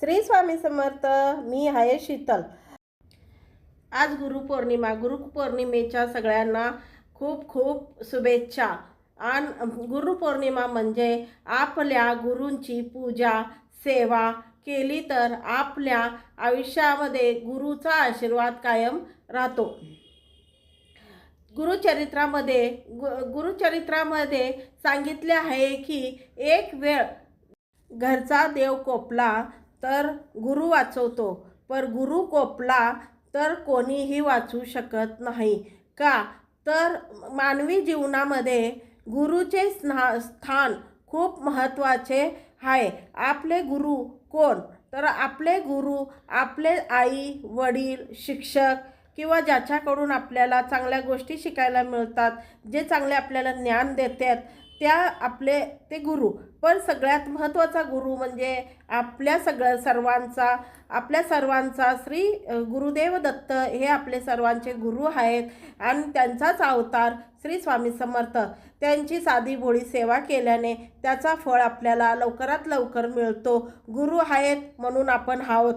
श्री स्वामी समर्थ मी आहे शीतल. आज गुरुपौर्णिमा गुरुपौर्णिमेच्या सगळ्यांना खूप खूप शुभेच्छा. आणि गुरुपौर्णिमा म्हणजे आपल्या गुरूंची पूजा सेवा केली तर आपल्या आयुष्यामध्ये गुरुचा आशीर्वाद कायम राहतो. गुरुचरित्रामध्ये गु गुरुचरित्रामध्ये सांगितले आहे की एक वेळ घरचा देव कोपला तर गुरु वाचवतो. पर गुरु कोपला तर कोणीही वाचू शकत नाही. का? तर मानवी जीवनामध्ये गुरुचे स्ना स्थान खूप महत्त्वाचे आहे. आपले गुरु कोण? तर आपले गुरु आपले आई वडील शिक्षक किंवा ज्याच्याकडून आपल्याला चांगल्या गोष्टी शिकायला मिळतात जे चांगले आपल्याला ज्ञान देतात त्या आपले ते गुरु. पण सगळ्यात महत्त्वाचा गुरु म्हणजे आपल्या सगळ्या सर्वांचा आपल्या सर्वांचा श्री गुरुदेव दत्त हे आपले सर्वांचे गुरु आहेत आणि त्यांचाच अवतार श्री स्वामी समर्थ. त्यांची साधी भोळी सेवा केल्याने त्याचा फळ आपल्याला लवकरात लवकर मिळतो. गुरु आहेत म्हणून आपण आहोत.